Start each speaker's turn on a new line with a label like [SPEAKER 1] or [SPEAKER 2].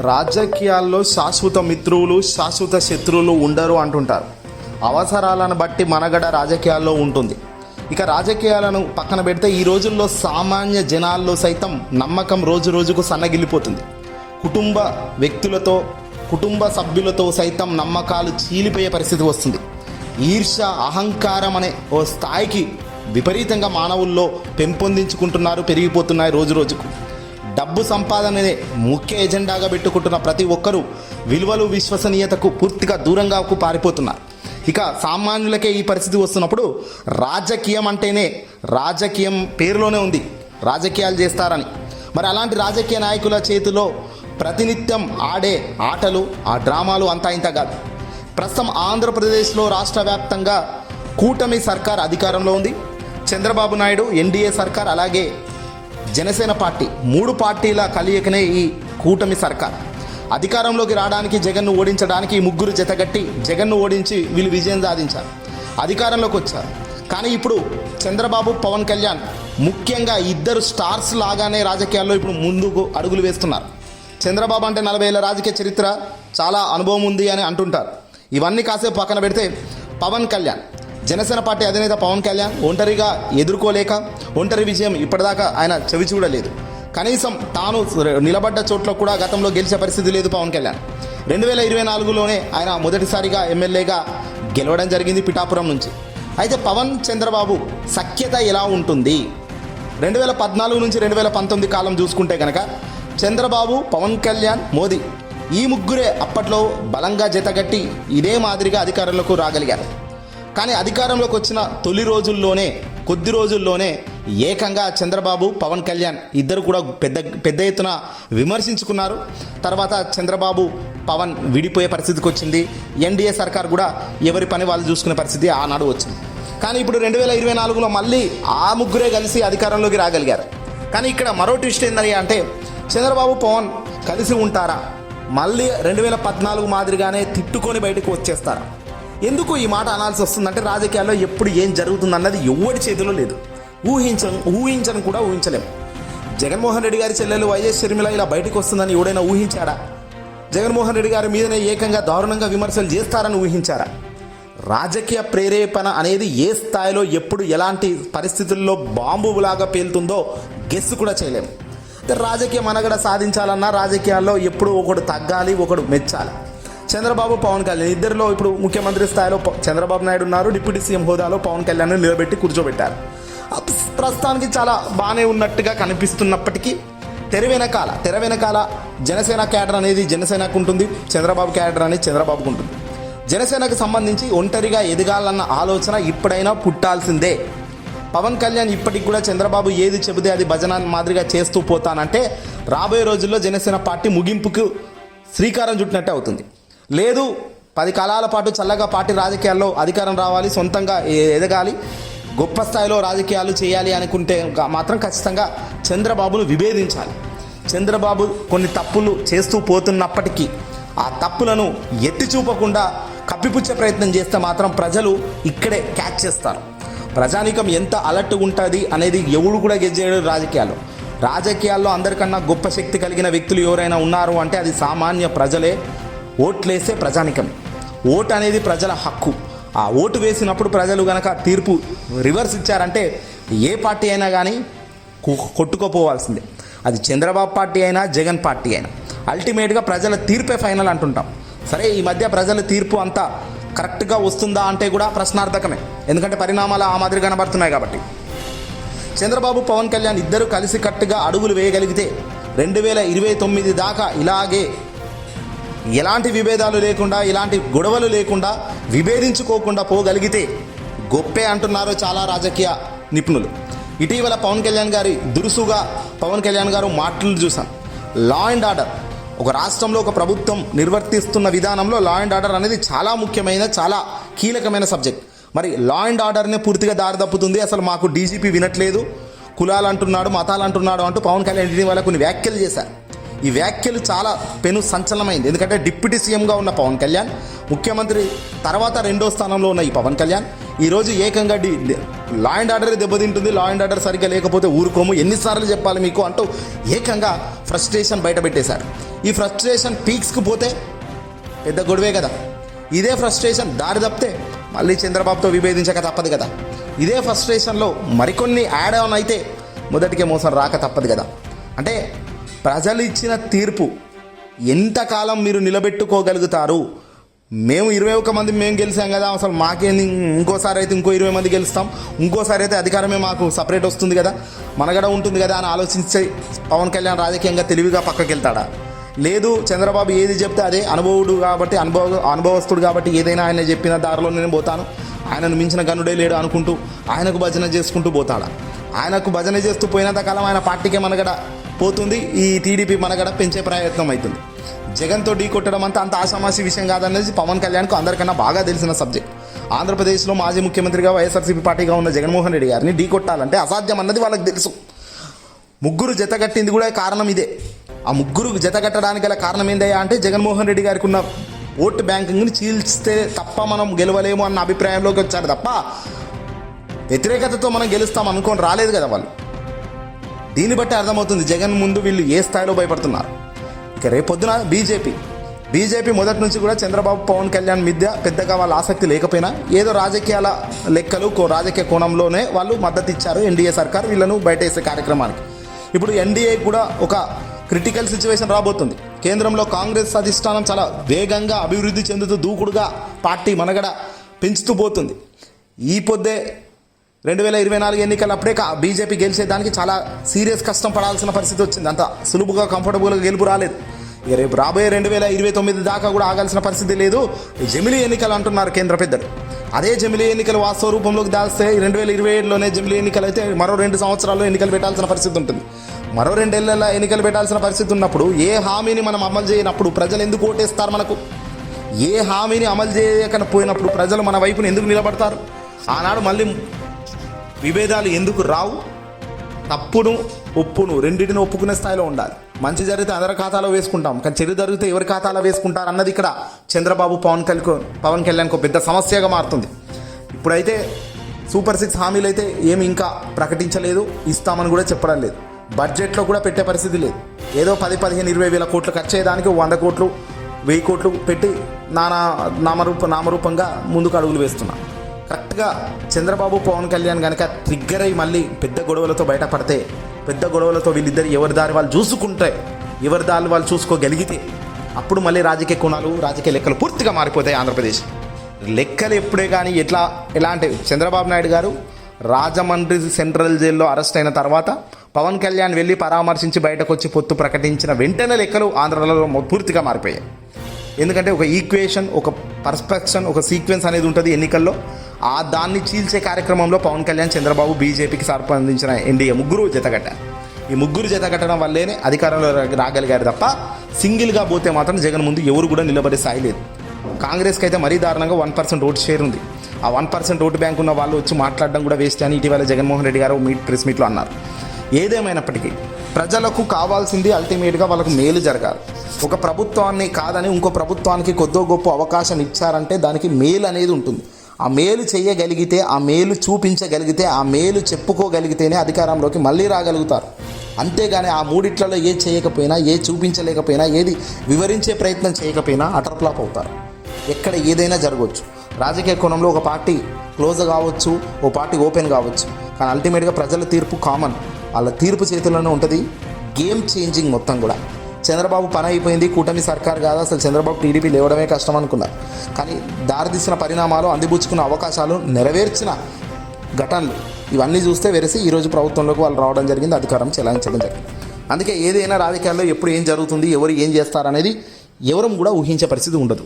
[SPEAKER 1] రాజకీయాల్లో శాశ్వత మిత్రులు శాశ్వత శత్రువులు ఉండరు అంటుంటారు. అవసరాలను బట్టి మనగడ రాజకీయాల్లో ఉంటుంది. ఇక రాజకీయాలను పక్కన పెడితే ఈ రోజుల్లో సామాన్య జనాల్లో సైతం నమ్మకం రోజు రోజుకు సన్నగిల్లిపోతుంది. కుటుంబ వ్యక్తులతో కుటుంబ సభ్యులతో సైతం నమ్మకాలు చీలిపోయే పరిస్థితి వస్తుంది. ఈర్ష అహంకారం అనే ఓ స్థాయికి విపరీతంగా మానవుల్లో పెంపొందించుకుంటున్నారు పెరిగిపోతున్నాయి రోజు రోజుకు. డబ్బు సంపాదననే ముఖ్య ఎజెండాగా పెట్టుకుంటున్న ప్రతి ఒక్కరూ విలువలు విశ్వసనీయతకు పూర్తిగా దూరంగా పారిపోతున్నారు. ఇక సామాన్యులకే ఈ పరిస్థితి వస్తున్నప్పుడు రాజకీయం అంటేనే రాజకీయం పేరులోనే ఉంది. రాజకీయాలు చేస్తారని. మరి అలాంటి రాజకీయ నాయకుల చేతిలో ప్రతినిత్యం ఆడే ఆటలు ఆ డ్రామాలు అంతా ఇంత కాదు. ప్రస్తుతం ఆంధ్రప్రదేశ్లో రాష్ట్ర వ్యాప్తంగా కూటమి సర్కార్ అధికారంలో ఉంది. చంద్రబాబు నాయుడు ఎన్డీఏ సర్కార్ అలాగే జనసేన పార్టీ మూడు పార్టీల కలయికనే ఈ కూటమి సర్కార్. అధికారంలోకి రావడానికి జగన్ను ఓడించడానికి ఈ ముగ్గురు జతగట్టి జగన్ను ఓడించి వీళ్ళు విజయం సాధించారు. అధికారంలోకి వచ్చారు. కానీ ఇప్పుడు చంద్రబాబు పవన్ కళ్యాణ్ ముఖ్యంగా ఇద్దరు స్టార్స్ లాగానే రాజకీయాల్లో ఇప్పుడు ముందుకు అడుగులు వేస్తున్నారు. చంద్రబాబు అంటే నలభై ఏళ్ళ రాజకీయ చరిత్ర చాలా అనుభవం ఉంది అని అంటుంటారు. ఇవన్నీ కాసేపు పక్కన పెడితే పవన్ కళ్యాణ్ జనసేన పార్టీ అధినేత పవన్ కళ్యాణ్ ఒంటరిగా ఎదుర్కోలేక ఒంటరి విజయం ఇప్పటిదాకా ఆయన చెవి చూడలేదు కనీసం తాను నిలబడ్డ చోట్ల కూడా గతంలో గెలిచే పరిస్థితి లేదు పవన్ కళ్యాణ్. రెండు వేల ఇరవై నాలుగులోనే ఆయన మొదటిసారిగా ఎమ్మెల్యేగా గెలవడం జరిగింది పిఠాపురం నుంచి. అయితే పవన్ చంద్రబాబు సఖ్యత ఎలా ఉంటుంది? రెండు వేల పద్నాలుగు నుంచి రెండు వేల పంతొమ్మిది కాలం చూసుకుంటే కనుక చంద్రబాబు పవన్ కళ్యాణ్ మోదీ ఈ ముగ్గురే అప్పట్లో బలంగా జతగట్టి ఇదే మాదిరిగా అధికారంలోకి రాగలిగారు. కానీ అధికారంలోకి వచ్చిన తొలి రోజుల్లోనే కొద్ది రోజుల్లోనే ఏకంగా చంద్రబాబు పవన్ కళ్యాణ్ ఇద్దరు కూడా పెద్ద పెద్ద ఎత్తున విమర్శించుకున్నారు. తర్వాత చంద్రబాబు పవన్ విడిపోయే పరిస్థితికి వచ్చింది. ఎన్డీఏ సర్కార్ కూడా ఎవరి పని వాళ్ళు చూసుకునే పరిస్థితి ఆనాడు వచ్చింది. కానీ ఇప్పుడు రెండు వేల ఇరవై నాలుగులో మళ్ళీ ఆ ముగ్గురే కలిసి అధికారంలోకి రాగలిగారు. కానీ ఇక్కడ మరో ట్విస్ట్ ఏందని అంటే చంద్రబాబు పవన్ కలిసి ఉంటారా? మళ్ళీ రెండు వేల పద్నాలుగు మాదిరిగానే తిట్టుకొని బయటకు వచ్చేస్తారా? ఎందుకు ఈ మాట అనాల్సి వస్తుందంటే రాజకీయాల్లో ఎప్పుడు ఏం జరుగుతుందన్నది ఎవరి చేతిలో లేదు. ఊహించం ఊహించను కూడా ఊహించలేము జగన్మోహన్ రెడ్డి గారి చెల్లెలు వైఎస్ షర్మిల ఇలా బయటకు వస్తుందని ఎవడైనా ఊహించాడా? జగన్మోహన్ రెడ్డి గారి మీదనే ఏకంగా దారుణంగా విమర్శలు చేస్తారని ఊహించారా? రాజకీయ ప్రేరేపణ అనేది ఏ స్థాయిలో ఎప్పుడు ఎలాంటి పరిస్థితుల్లో బాంబులాగా పేలుతుందో గెస్ కూడా చేయలేము రాజకీయ మనగడ సాధించాలన్నా రాజకీయాల్లో ఎప్పుడు ఒకడు తగ్గాలి ఒకడు మెచ్చాలి. చంద్రబాబు పవన్ కళ్యాణ్ ఇద్దరిలో ఇప్పుడు ముఖ్యమంత్రి స్థాయిలో చంద్రబాబు నాయుడు ఉన్నారు డిప్యూటీ సీఎం హోదాలో పవన్ కళ్యాణ్ నిలబెట్టి కూర్చోబెట్టారు. ప్రస్తుతానికి చాలా బాగానే ఉన్నట్టుగా కనిపిస్తున్నప్పటికీ తెర వెనకాల తెర వెనకాల జనసేన క్యాడర్ అనేది జనసేనకు ఉంటుంది చంద్రబాబు క్యాడర్ అనేది చంద్రబాబుకు ఉంటుంది. జనసేనకు సంబంధించి ఒంటరిగా ఎదగాలన్న ఆలోచన ఇప్పుడైనా పుట్టాల్సిందే. పవన్ కళ్యాణ్ ఇప్పటికి కూడా చంద్రబాబు ఏది చెబితే అది భజన మాదిరిగా చేస్తూ పోతానంటే రాబోయే రోజుల్లో జనసేన పార్టీ ముగింపుకు శ్రీకారం చుట్టినట్టే అవుతుంది. లేదు పది కాలాల పాటు చల్లగా పార్టీ రాజకీయాల్లో అధికారం రావాలి సొంతంగా ఎదగాలి గొప్ప స్థాయిలో రాజకీయాలు చేయాలి అనుకుంటే మాత్రం ఖచ్చితంగా చంద్రబాబును విభేదించాలి. చంద్రబాబు కొన్ని తప్పులు చేస్తూ పోతున్నప్పటికీ ఆ తప్పులను ఎత్తి చూపకుండా కప్పిపుచ్చే ప్రయత్నం చేస్తే మాత్రం ప్రజలు ఇక్కడే క్యాచ్ చేస్తారు. ప్రజానీకం ఎంత అలర్ట్ ఉంటుంది అనేది ఎవడు కూడా గెలిచేయడు రాజకీయాల్లో. రాజకీయాల్లో అందరికన్నా గొప్ప శక్తి కలిగిన వ్యక్తులు ఎవరైనా ఉన్నారు అంటే అది సామాన్య ప్రజలే. ఓట్లేసే ప్రజానికం. ఓటు అనేది ప్రజల హక్కు. ఆ ఓటు వేసినప్పుడు ప్రజలు గనక తీర్పు రివర్స్ ఇచ్చారంటే ఏ పార్టీ అయినా కానీ కొట్టుకోపోవాల్సిందే. అది చంద్రబాబు పార్టీ అయినా జగన్ పార్టీ అయినా. అల్టిమేట్గా ప్రజల తీర్పే ఫైనల్ అంటుంటాం. సరే ఈ మధ్య ప్రజల తీర్పు అంతా కరెక్ట్గా వస్తుందా అంటే కూడా ప్రశ్నార్థకమే. ఎందుకంటే పరిణామాలు ఆ మాదిరి కనబడుతున్నాయి కాబట్టి. చంద్రబాబు పవన్ కళ్యాణ్ ఇద్దరు కలిసికట్టుగా అడుగులు వేయగలిగితే రెండు వేల ఇరవై తొమ్మిది దాకా ఇలాగే ఎలాంటి విభేదాలు లేకుండా ఇలాంటి గొడవలు లేకుండా విభేదించుకోకుండా పోగలిగితే గొప్పే అంటున్నారు చాలా రాజకీయ నిపుణులు. ఇటీవల పవన్ కళ్యాణ్ గారి దురుసుగా పవన్ కళ్యాణ్ గారు మాటలు చూసాం లా అండ్ ఆర్డర్ ఒక రాష్ట్రంలో ఒక ప్రభుత్వం నిర్వర్తిస్తున్న విధానంలో లా అండ్ ఆర్డర్ అనేది చాలా ముఖ్యమైన చాలా కీలకమైన సబ్జెక్ట్. మరి లా అండ్ ఆర్డర్నే పూర్తిగా దారి తప్పుతుంది అసలు మాకు డీజీపీ వినట్లేదు. కులాలు అంటున్నాడు మతాలు అంటున్నాడు అంటూ పవన్ కళ్యాణ్ ఇటీవల కొన్ని వ్యాఖ్యలు చేశారు. ఈ వ్యాఖ్యలు చాలా పెను సంచలనమైంది. ఎందుకంటే డిప్యూటీ సీఎంగా ఉన్న పవన్ కళ్యాణ్ ముఖ్యమంత్రి తర్వాత రెండో స్థానంలో ఉన్న ఈ పవన్ కళ్యాణ్ ఈరోజు ఏకంగా డి లా అండ్ ఆర్డర్ దెబ్బతింటుంది లా అండ్ ఆర్డర్ సరిగ్గా లేకపోతే ఊరుకోము ఎన్నిసార్లు చెప్పాలి మీకు అంటూ ఏకంగా ఫ్రస్ట్రేషన్ బయటపెట్టేశారు. ఈ ఫ్రస్ట్రేషన్ పీక్స్కి పోతే పెద్ద గొడవే కదా. ఇదే ఫ్రస్ట్రేషన్ దారి తప్పితే మళ్ళీ చంద్రబాబుతో విభేదించక తప్పదు కదా. ఇదే ఫ్రస్ట్రేషన్లో మరికొన్ని యాడ్ ఆన్ అయితే మొదటికే మోసం రాక తప్పదు కదా. అంటే ప్రజలు ఇచ్చిన తీర్పు ఎంతకాలం మీరు నిలబెట్టుకోగలుగుతారు? మేము ఇరవై ఒక్క మంది మేము గెలిచాం కదా అసలు మాకేంది ఇంకోసారి అయితే ఇంకో ఇరవై మంది గెలుస్తాం. ఇంకోసారి అయితే అధికారమే మాకు సపరేట్ వస్తుంది కదా. మనగడ ఉంటుంది కదా అని ఆలోచించే పవన్ కళ్యాణ్ రాజకీయంగా తెలివిగా పక్కకి వెళ్తాడా లేదు చంద్రబాబు ఏది చెప్తే అదే. అనుభవుడు కాబట్టి అనుభవ అనుభవస్తుడు కాబట్టి ఏదైనా ఆయన చెప్పిన దారిలో నేను పోతాను. ఆయనను మించిన గనుడే లేడు అనుకుంటూ ఆయనకు భజన చేసుకుంటూ పోతాడా? ఆయనకు భజన చేస్తూ పోయినంత కాలం ఆయన పార్టీకే మనగడ పోతుంది. ఈ టీడీపీ మనగడ పెంచే ప్రయత్నం అవుతుంది. జగన్తో ఢీ కొట్టడం అంతా అంత ఆసామాసి విషయం కాదనేది పవన్ కళ్యాణ్కు అందరికన్నా బాగా తెలిసిన సబ్జెక్ట్. ఆంధ్రప్రదేశ్లో మాజీ ముఖ్యమంత్రిగా వైఎస్ఆర్సీపీ పార్టీగా ఉన్న జగన్మోహన్ రెడ్డి గారిని ఢీ కొట్టాలంటే అసాధ్యం అన్నది వాళ్ళకి తెలుసు. ముగ్గురు జతగట్టింది కూడా కారణం ఇదే. ఆ ముగ్గురు జతగట్టడానికి గల కారణం ఏందయ్యా అంటే జగన్మోహన్ రెడ్డి గారికి ఉన్న ఓటు బ్యాంకింగ్ని చీల్స్తే తప్ప మనం గెలవలేము అన్న అభిప్రాయంలోకి వచ్చారు తప్ప వ్యతిరేకతతో మనం గెలుస్తాం అనుకోని రాలేదు కదా వాళ్ళు. దీన్ని బట్టి అర్థమవుతుంది జగన్ ముందు వీళ్ళు ఏ స్థాయిలో భయపడుతున్నారు. ఇక రేపొద్దున బీజేపీ బీజేపీ మొదటి నుంచి కూడా చంద్రబాబు పవన్ కళ్యాణ్ మధ్య పెద్దగా వాళ్ళ ఆసక్తి లేకపోయినా ఏదో రాజకీయాల లెక్కలు కో- రాజకీయ కోణంలోనే వాళ్ళు మద్దతు ఇచ్చారు ఎన్డీఏ సర్కార్ వీళ్ళను బయటేసే కార్యక్రమానికి. ఇప్పుడు ఎన్డీఏ కూడా ఒక క్రిటికల్ సిచ్యువేషన్ రాబోతుంది. కేంద్రంలో కాంగ్రెస్ అధిష్టానం చాలా వేగంగా అభివృద్ధి చెందుతూ దూకుడుగా పార్టీ మనగడ పెంచుతూ పోతుంది. ఈ పొద్దే రెండు వేల ఇరవై నాలుగు ఎన్నికలు అప్పుడే కా- బీజేపీ గెలిచేదానికి చాలా సీరియస్ కష్టం పడాల్సిన పరిస్థితి వచ్చింది. అంత సులువుగా కంఫర్టబుల్గా గెలుపు రాలేదు. ఇక రేపు రాబోయే రెండు వేల ఇరవై తొమ్మిది దాకా కూడా ఆగాల్సిన పరిస్థితి లేదు. జమిలీ ఎన్నికలు అంటున్నారు కేంద్ర పెద్దలు. అదే జమిలీ ఎన్నికలు వాస్తవ రూపంలోకి దాస్తే రెండు వేల ఇరవై ఏడులోనే జమిలీ ఎన్నికలు అయితే మరో రెండు సంవత్సరాల్లో ఎన్నికలు పెట్టాల్సిన పరిస్థితి ఉంటుంది. మరో రెండేళ్ళ ఎన్నికలు పెట్టాల్సిన పరిస్థితి ఉన్నప్పుడు ఏ హామీని మనం అమలు చేయనప్పుడు ప్రజలు ఎందుకు ఓటేస్తారు మనకు? ఏ హామీని అమలు చేయకపోయినప్పుడు ప్రజలు మన వైపున ఎందుకు నిలబడతారు? ఆనాడు మళ్ళీ విభేదాలు ఎందుకు రావు? తప్పును ఒప్పును రెండింటిని ఒప్పుకునే స్థాయిలో ఉండాలి. మంచి జరిగితే అందరి ఖాతాలో వేసుకుంటాం. కానీ చెడు జరిగితే ఎవరి ఖాతాలో వేసుకుంటారు అన్నది ఇక్కడ చంద్రబాబు పవన్ కళ్యాణ్ పవన్ కళ్యాణ్కు పెద్ద సమస్యగా మారుతుంది. ఇప్పుడైతే సూపర్ సిక్స్ హామీలు అయితే ఏమి ఇంకా ప్రకటించలేదు ఇస్తామని కూడా చెప్పడం లేదు. బడ్జెట్లో కూడా పెట్టే పరిస్థితి లేదు. ఏదో పది పదిహేను ఇరవై వేల కోట్లు ఖర్చు అయ్యేదానికి వంద కోట్లు వెయ్యి కోట్లు పెట్టి నానా నామరూప నామరూపంగా ముందుకు అడుగులు వేస్తున్నాను ఫైనల్గా చంద్రబాబు పవన్ కళ్యాణ్ కనుక ట్రిగ్గర్ అయ్యి మళ్ళీ పెద్ద గొడవలతో బయటపడితే పెద్ద గొడవలతో వీళ్ళిద్దరు ఎవరి దారి వాళ్ళు చూసుకుంటే ఎవరి దారి వాళ్ళు చూసుకోగలిగితే అప్పుడు మళ్ళీ రాజకీయ కోణాలు రాజకీయ లెక్కలు పూర్తిగా మారిపోతాయి ఆంధ్రప్రదేశ్. లెక్కలు ఎప్పుడే కానీ ఎట్లా ఎలా అంటే చంద్రబాబు నాయుడు గారు రాజమండ్రి సెంట్రల్ జైల్లో అరెస్ట్ అయిన తర్వాత పవన్ కళ్యాణ్ వెళ్ళి పరామర్శించి బయటకు వచ్చి పొత్తు ప్రకటించిన వెంటనే లెక్కలు ఆంధ్రలో పూర్తిగా మారిపోయాయి. ఎందుకంటే ఒక ఈక్వేషన్ ఒక పర్స్పెక్షన్ ఒక సీక్వెన్స్ అనేది ఉంటుంది ఎన్నికల్లో. ఆ దాన్ని చీల్చే కార్యక్రమంలో పవన్ కళ్యాణ్ చంద్రబాబు బీజేపీకి సంబంధించిన ఎన్డీఏ ముగ్గురు జతగట్టారు ఈ ముగ్గురు జతగట్టడం వల్లేనే అధికారంలో రాగలిగారు తప్ప సింగిల్గా పోతే మాత్రం జగన్ ముందు ఎవరు కూడా నిలబడే స్థాయి లేదు. కాంగ్రెస్కి అయితే మరీ దారుణంగా వన్ పర్సెంట్ ఓటు షేర్ ఉంది. ఆ వన్ పర్సెంట్ ఓటు బ్యాంక్ ఉన్న వాళ్ళు వచ్చి మాట్లాడడం కూడా వేస్ట్ అని ఇటీవల జగన్మోహన్ రెడ్డి గారు మీట్ ప్రెస్ మీట్లో అన్నారు. ఏదేమైనప్పటికీ ప్రజలకు కావాల్సింది అల్టిమేట్గా వాళ్ళకు మేలు జరగాలి. ఒక ప్రభుత్వాన్ని కాదని ఇంకో ప్రభుత్వానికి కొద్దో గొప్ప అవకాశం ఇచ్చారంటే దానికి మేలు అనేది ఉంటుంది. ఆ మేలు చేయగలిగితే ఆ మేలు చూపించగలిగితే ఆ మేలు చెప్పుకోగలిగితేనే అధికారంలోకి మళ్ళీ రాగలుగుతారు. అంతేగాని ఆ మూడిట్లలో ఏ చేయకపోయినా ఏ చూపించలేకపోయినా ఏది వివరించే ప్రయత్నం చేయకపోయినా అటర్ఫ్లాప్ అవుతారు. ఎక్కడ ఏదైనా జరగవచ్చు. రాజకీయ కోణంలో ఒక పార్టీ క్లోజ్ కావచ్చు ఓ పార్టీ ఓపెన్ కావచ్చు. కానీ అల్టిమేట్గా ప్రజల తీర్పు కామన్. వాళ్ళ తీర్పు చేతుల్లోనే ఉంటుంది. గేమ్ చేంజింగ్ మొత్తం కూడా. చంద్రబాబు పని అయిపోయింది కూటమి సర్కార్ కాదు అసలు చంద్రబాబు టీడీపీ లేవడమే కష్టం అనుకున్నారు కానీ దారితీసిన పరిణామాలు అందిపుచ్చుకున్న అవకాశాలు నెరవేర్చిన ఘటనలు ఇవన్నీ చూస్తే వెరసి ఈరోజు ప్రభుత్వంలోకి వాళ్ళు రావడం జరిగింది అధికారం చెలాయించడం జరిగింది. అందుకే ఏదైనా రాజకీయాల్లో ఎప్పుడు ఏం జరుగుతుంది ఎవరు ఏం చేస్తారనేది ఎవరం కూడా ఊహించే పరిస్థితి ఉండదు.